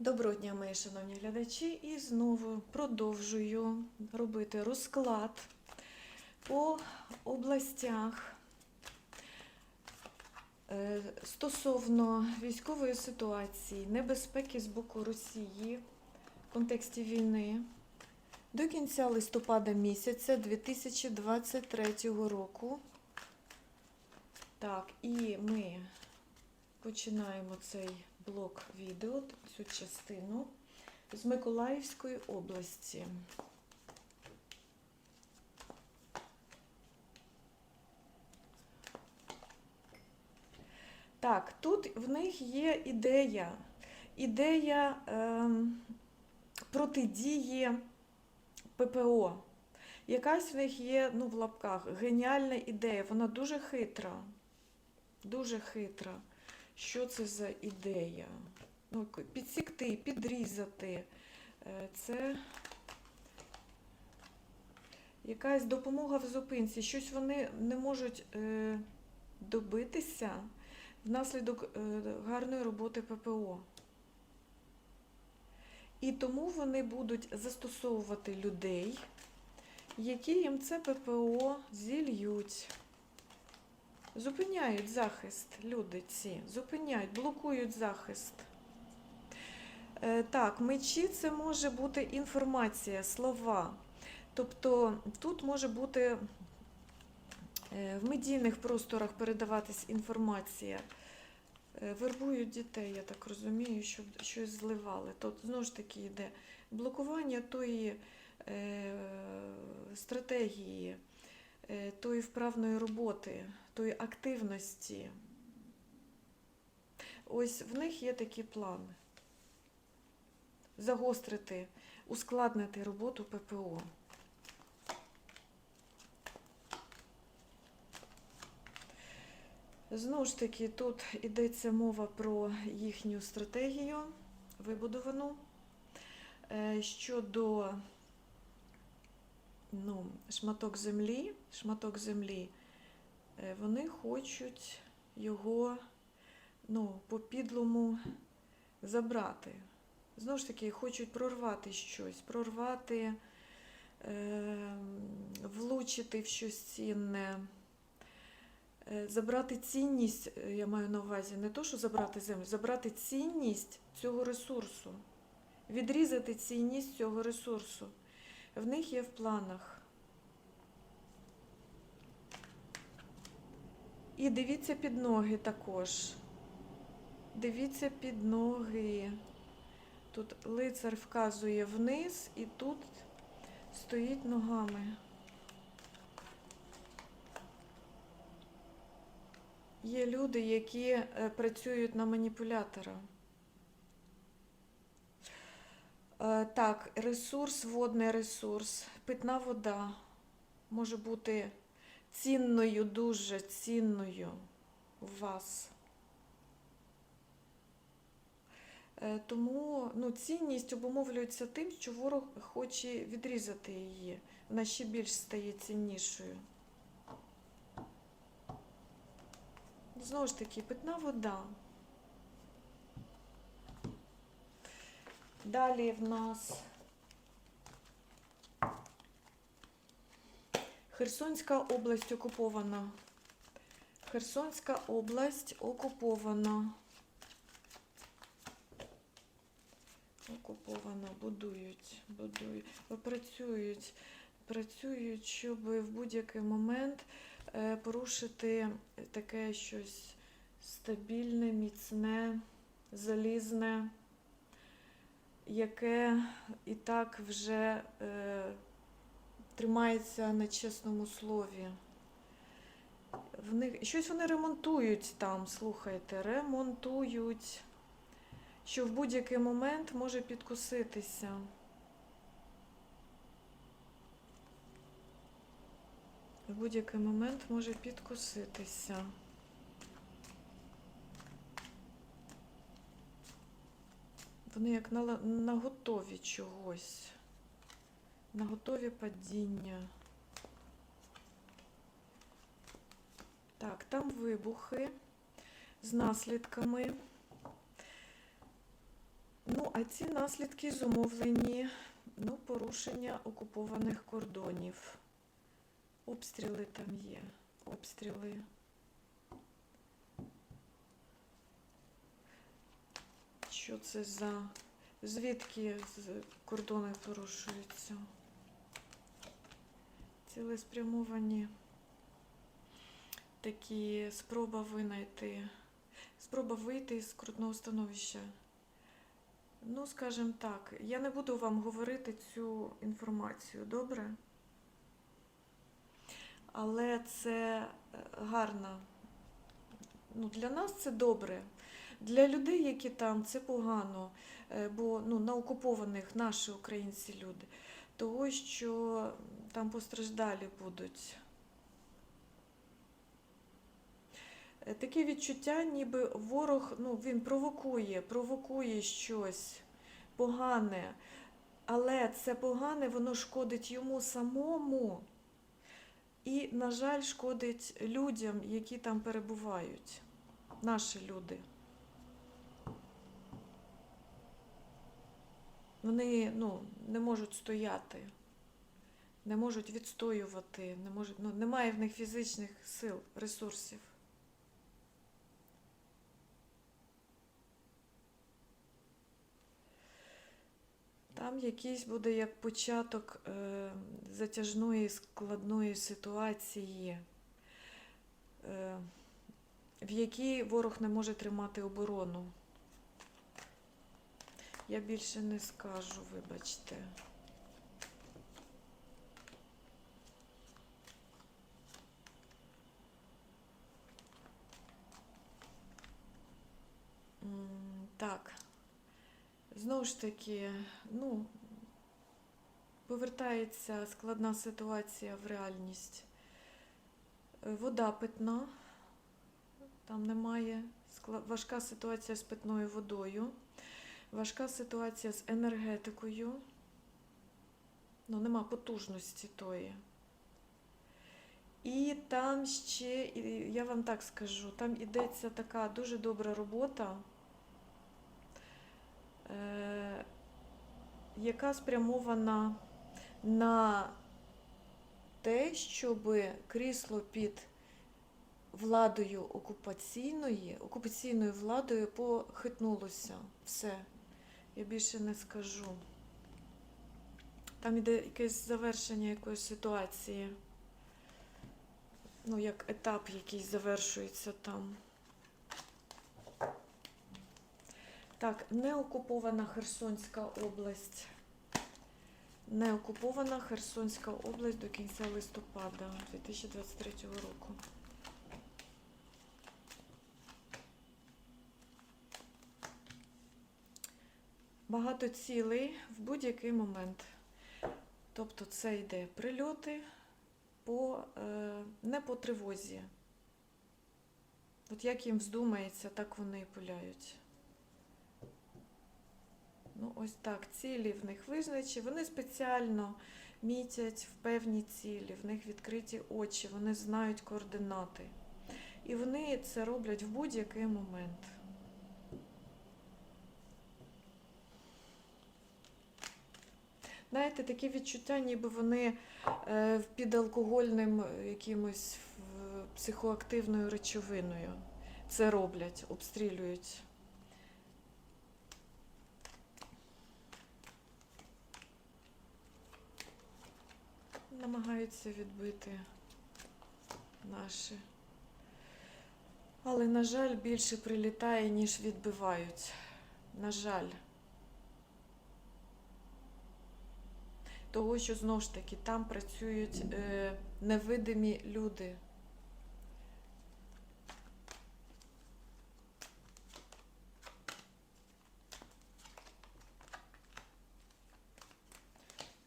Доброго дня, мої шановні глядачі, і знову продовжую робити розклад по областях е, стосовно військової ситуації, небезпеки з боку Росії в контексті війни до кінця листопада місяця 2023 року. Так, і ми починаємо цей блок відео, цю частину з Миколаївської області. Так, тут в них є ідея, ідея ем, протидії ППО. Якась в них є, ну, в лапках, геніальна ідея, вона дуже хитра. Дуже хитра. Що це за ідея? Ну, підсікти, підрізати. Е, Це якась допомога в зупинці. Щось вони не можуть е, добитися внаслідок е, гарної роботи ППО. І тому вони будуть застосовувати людей, які їм це ППО зільють. Зупиняють захист, люди ці, зупиняють, блокують захист. Е, так, мечі це може бути інформація, слова. Тобто тут може бути е, в медійних просторах передаватись інформація. Е, Вербують дітей, я так розумію, щоб щось зливали. Тут знову ж таки йде блокування тої стратегії, тої вправної роботи, тої активності. Ось в них є такі плани. Загострити, ускладнити роботу ППО. Знову ж таки, тут йдеться мова про їхню стратегію вибудовану Е, щодо ну, шматок землі, шматок землі, е, вони хочуть його ну, по підлому забрати. Знову ж таки, хочуть прорвати щось, прорвати, е, влучити в щось цінне. Е, Забрати цінність, е, я маю на увазі, не то, що забрати землю, забрати цінність цього ресурсу, відрізати цінність цього ресурсу. В них є в планах. І дивіться під ноги також. Дивіться під ноги. Тут лицар вказує вниз і тут стоїть ногами. Є люди, які е, працюють на маніпулятора. Е, Так, ресурс, водний ресурс, питна вода може бути цінною, дуже цінною у вас. Е, Тому ну, цінність обумовлюється тим, що ворог хоче відрізати її. Вона ще більш стає ціннішою. Знову ж таки, питна вода. Далі в нас Херсонська область окупована. Херсонська область окупована. Окупована, будують, будують, працюють, працюють, щоб в будь-який момент е, порушити таке щось стабільне, міцне, залізне, яке і так вже е, тримається на чесному слові. В них щось вони ремонтують там, слухайте, ремонтують, що в будь-який момент може підкуситися. В будь-який момент може підкуситися. Вони як на, на готові чогось, на готові падіння. Так, там вибухи з наслідками. Ну, А ці наслідки зумовлені ну, порушення окупованих кордонів. Обстріли там є. Обстріли. Що це за. Звідки кордони порушуються? Цілеспрямовані такі спроба винайти, спроба вийти з крутного становища. Ну, скажімо так, я не буду вам говорити цю інформацію, добре? Але це е, гарно. Ну, для нас це добре. Для людей, які там, це погано, Е, бо ну, на окупованих наші українці люди, того, що там постраждалі будуть. Е, Таке відчуття, ніби ворог ну, він провокує, провокує щось погане, але це погане, воно шкодить йому самому і, на жаль, шкодить людям, які там перебувають, наші люди. Вони ну, не можуть стояти, не можуть відстоювати, не можуть, ну, немає в них фізичних сил, ресурсів. Там якийсь буде як початок е, затяжної складної ситуації, е, в якій ворог не може тримати оборону. Я більше не скажу, вибачте. Так. Знову ж таки, ну, повертається складна ситуація в реальність. Е, Вода питна, там немає важка ситуація з питною водою, важка ситуація з енергетикою. Ну, нема потужності тої. І там ще, я вам так скажу, там ідеться така дуже добра робота е, яка спрямована на те, щоб крісло під владою окупаційної, окупаційною владою похитнулося. Все. Я більше не скажу. Там іде якесь завершення якоїсь ситуації. Ну, як етап якийсь завершується там. Так, неокупована Херсонська область. Неокупована Херсонська область до кінця листопада 2023 року. Багато цілей в будь-який момент. Тобто це йде прильоти по, е, не по тривозі. От як їм вздумається, так вони і пуляють. Ну, ось так, цілі в них визначені. Вони спеціально мітять в певні цілі, в них відкриті очі, вони знають координати. І вони це роблять в будь-який момент. Знаєте, таке відчуття, ніби вони е, під алкогольним е, якимось психоактивною речовиною це роблять, обстрілюють. намагаються відбити наші. Але, на жаль, більше прилітає, ніж відбивають. На жаль. Того, що знову ж таки там працюють е, невидимі люди.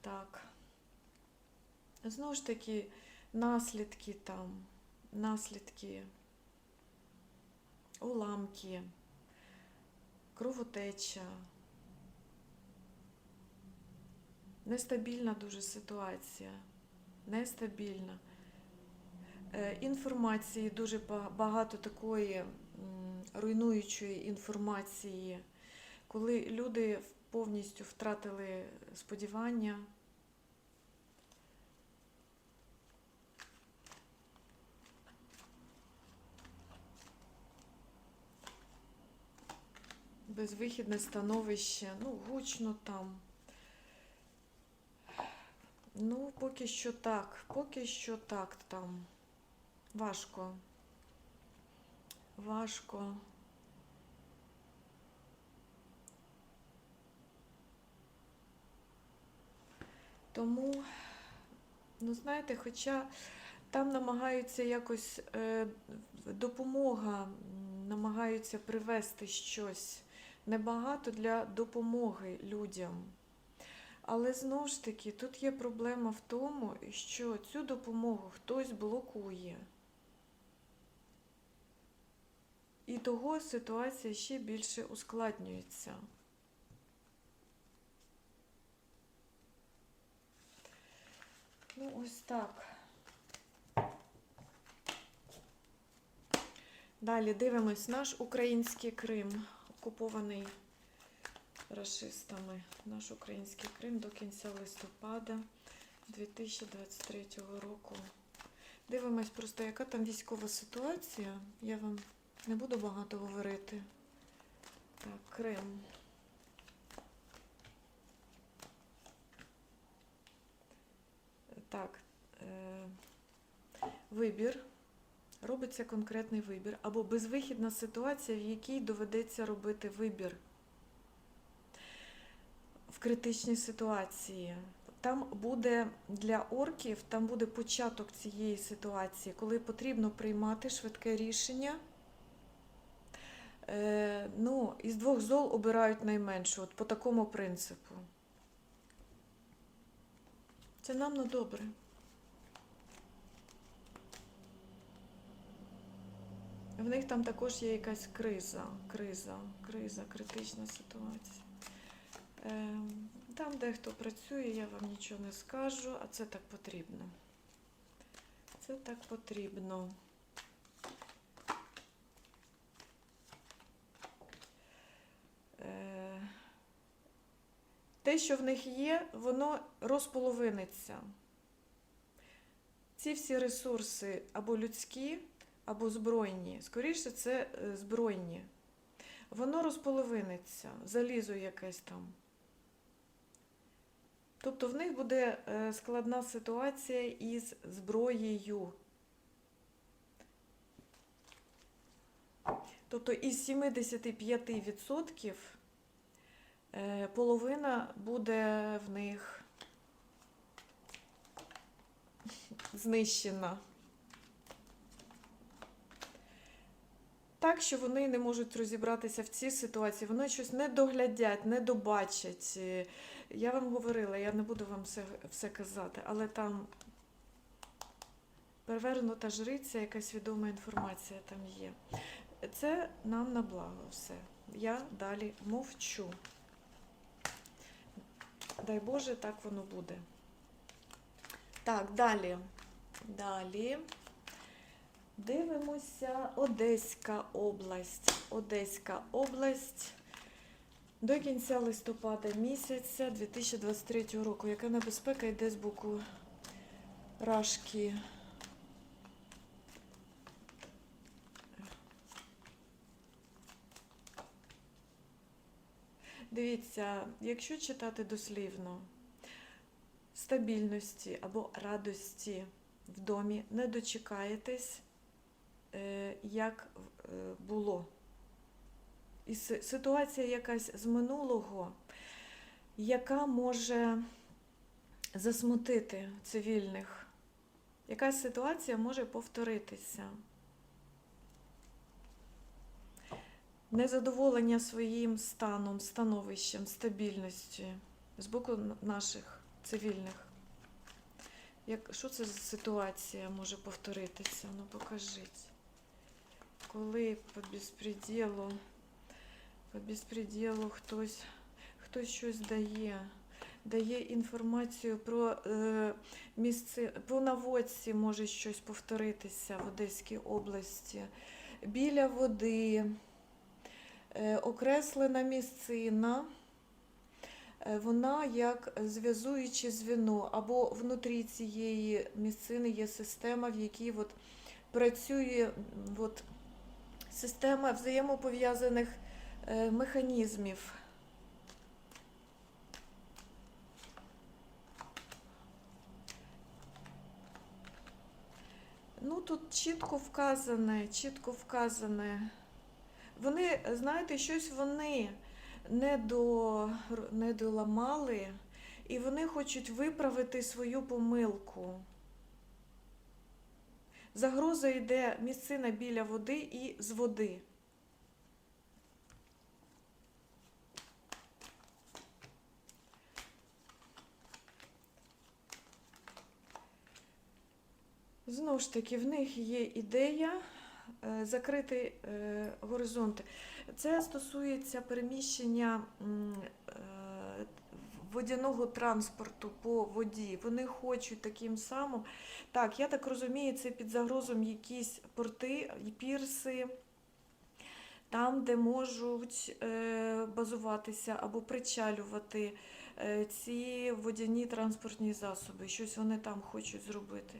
Так. Знову ж таки, наслідки там, наслідки, уламки, кровотеча. Нестабільна дуже ситуація. Нестабільна. Е, Інформації дуже багато такої руйнуючої інформації, коли люди повністю втратили сподівання. Безвихідне становище, ну, гучно там. Ну, поки що так, поки що так там. Важко. Важко. Тому, ну знаєте, хоча там намагаються якось е, допомога, намагаються привести щось небагато для допомоги людям. Але знову ж таки, тут є проблема в тому, що цю допомогу хтось блокує. І того ситуація ще більше ускладнюється. Ну, ось так. Далі дивимось наш український Крим, окупований рашистами. Наш український Крим до кінця листопада 2023 року. Дивимось просто, яка там військова ситуація. Я вам не буду багато говорити. Так, Крим. Так, е, вибір. Робиться конкретний вибір. Або безвихідна ситуація, в якій доведеться робити вибір критичній ситуації. Там буде для орків, там буде початок цієї ситуації, коли потрібно приймати швидке рішення. Е, ну, із двох зол обирають найменше, от по такому принципу. Це нам на добре. В них там також є якась криза, криза, криза, критична ситуація. Ем, Там дехто працює, я вам нічого не скажу, а це так потрібно. Це так потрібно. Е, Те, що в них є, воно розполовиниться. Ці всі ресурси або людські, або збройні. Скоріше, це е, збройні. Воно розполовиниться, залізо якесь там. Тобто в них буде е, складна ситуація із зброєю. Тобто із 75% е, половина буде в них знищена. Так, що вони не можуть розібратися в цій ситуації, вони щось не доглядять, не добачать. Я вам говорила, я не буду вам все, все казати, але там перевернута жриця, якась відома інформація там є. Це нам на благо все. Я далі мовчу. Дай Боже, так воно буде. Так, далі. Далі. Дивимося Одеська область. Одеська область до кінця листопада місяця 2023 року. Яка небезпека йде з боку Рашки? Дивіться, якщо читати дослівно, стабільності або радості в домі не дочекаєтесь, е, як е, було. І ситуація якась з минулого, яка може засмутити цивільних. Якась ситуація може повторитися. Незадоволення своїм станом, становищем, стабільністю з боку наших цивільних. Як, що це за ситуація може повторитися? Ну покажіть. Коли по безпреділу, по безпреділу хтось, хтось щось дає, дає інформацію про е, місце, по наводці може щось повторитися в Одеській області, біля води. Е, Окреслена місцина. Е, Вона як зв'язуюче звіно, або внутрі цієї місцини є система, в якій от працює от, система взаємопов'язаних механізмів. Ну, тут чітко вказане, чітко вказане. Вони, знаєте, щось вони не, до, не доламали, і вони хочуть виправити свою помилку. Загроза йде місцина біля води і з води. Знову ж таки, в них є ідея е, закрити е, горизонти. Це стосується переміщення е, водяного транспорту по воді. Вони хочуть таким самим. Так, я так розумію, це під загрозом якісь порти і пірси, там, де можуть базуватися або причалювати ці водяні транспортні засоби. Щось вони там хочуть зробити.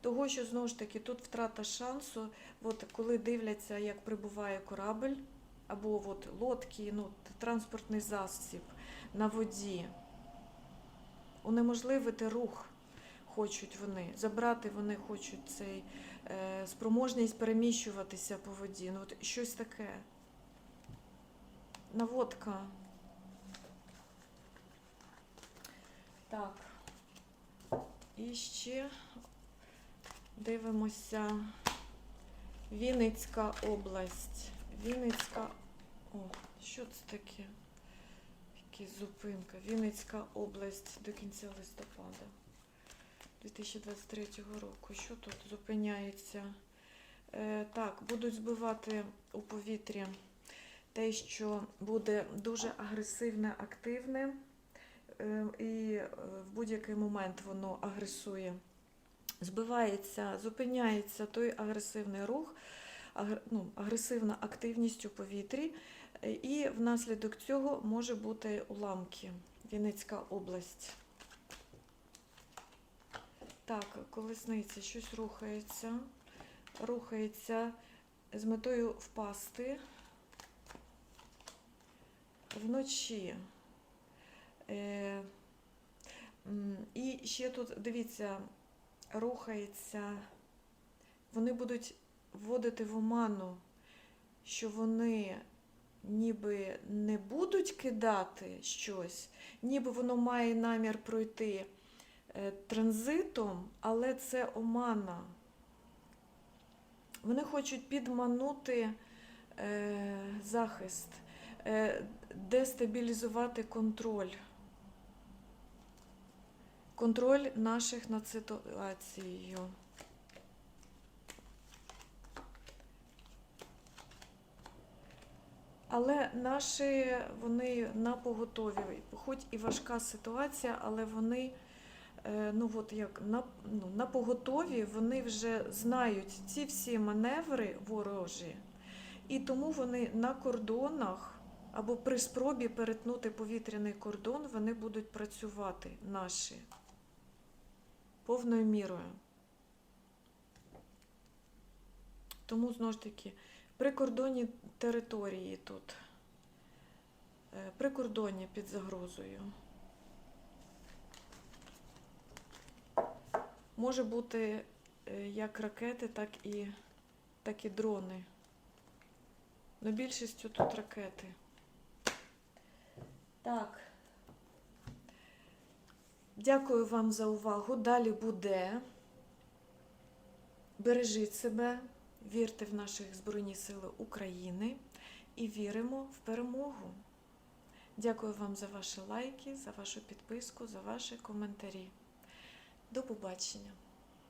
Того, що знову ж таки тут втрата шансу, от коли дивляться, як прибуває корабль, або от лодки, ну, транспортний засіб на воді, унеможливити рух хочуть вони, забрати вони хочуть цей е, спроможність переміщуватися по воді. Ну, от щось таке. Наводка. Так. І ще Дивимося. Вінницька область. Вінницька. О, що це таке? Якась зупинка. Вінницька область до кінця листопада 2023 року. Що тут зупиняється? Е, так, будуть збивати у повітрі те, що буде дуже агресивне, активне, е, і е, в будь-який момент воно агресує збивається, зупиняється той агресивний рух, ну, агресивна активність у повітрі, е, і внаслідок цього може бути уламки. Вінницька область. Так, колесниця, щось рухається. Рухається з метою впасти вночі. Е, і ще тут, дивіться, рухається, вони будуть вводити в оману, що вони ніби не будуть кидати щось, ніби воно має намір пройти е, транзитом, але це омана. Вони хочуть підманути е, захист, е, дестабілізувати контроль контроль наших над ситуацією. Але наші вони на поготові, хоч і важка ситуація, але вони е, ну от як на, ну, на поготові вони вже знають ці всі маневри ворожі, і тому вони на кордонах або при спробі перетнути повітряний кордон вони будуть працювати наші повною мірою. Тому, знову ж таки, прикордонні території тут, е, прикордоння під загрозою. Може бути е, як ракети, так і, так і дрони. Но більшістю тут ракети. Так. Дякую вам за увагу. Далі буде. Бережіть себе, вірте в наші Збройні Сили України і віримо в перемогу. Дякую вам за ваші лайки, за вашу підписку, за ваші коментарі. До побачення!